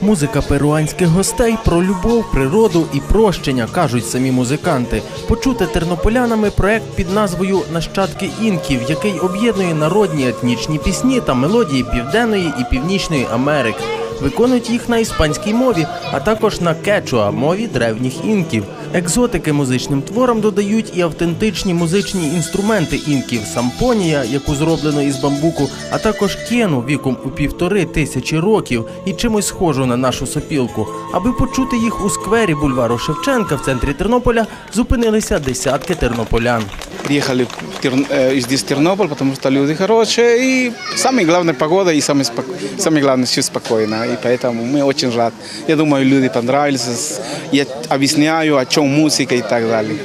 Музика перуанських гостей про любов, природу і прощення, кажуть самі музиканти. Почути тернополянами проект під назвою Нащадки інків, який об'єднує народні етнічні пісні та мелодії Південної і Північної Америки. Виконують їх на іспанській мові, а також на кечуа мові древніх інків. Екзотики музичним творам додають і автентичні музичні інструменти інків, сампонія, яку зроблено із бамбуку, а також кену віком у півтори тисячі років і чимось схожу на нашу сопілку. Аби почути їх у сквері бульвару Шевченка в центрі Тернополя, зупинилися десятки тернополян. Приехали в э, Тернополь, потому что люди хорошие. И самое главное погода, и самое, спок- самое главное все спокойно. И поэтому мы очень рады. Я думаю, люди понравились. Я объясняю, о чем музыка и так далее.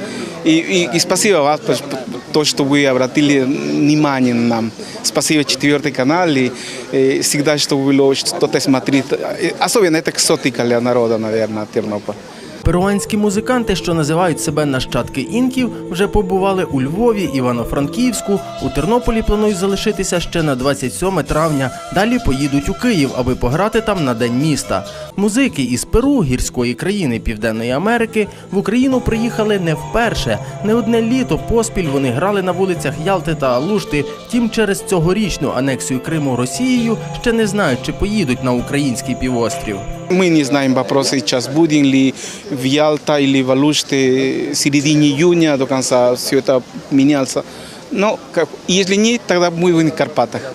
И, и, и спасибо по- то, что вы обратили внимание на нам. Спасибо четвертый канал. И, э, всегда, что вы что-то смотрите. Э, Особенно это экзотика для народа, наверное, Тернополь. Перуанські музиканти, що називають себе нащадки інків, вже побували у Львові, Івано-Франківську. У Тернополі планують залишитися ще на 27 травня. Далі поїдуть у Київ, аби пограти там на день міста. Музики із Перу, гірської країни Південної Америки, в Україну приїхали не вперше. Не одне літо поспіль вони грали на вулицях Ялти та Алушти. Втім, через цьогорічну анексію Криму Росією ще не знають, чи поїдуть на український півострів. Мы не знаем вопрос сейчас, будем ли в Ялта или в Алуште в середине июня до конца все это меняться. Но если нет, тогда мы в Карпатах.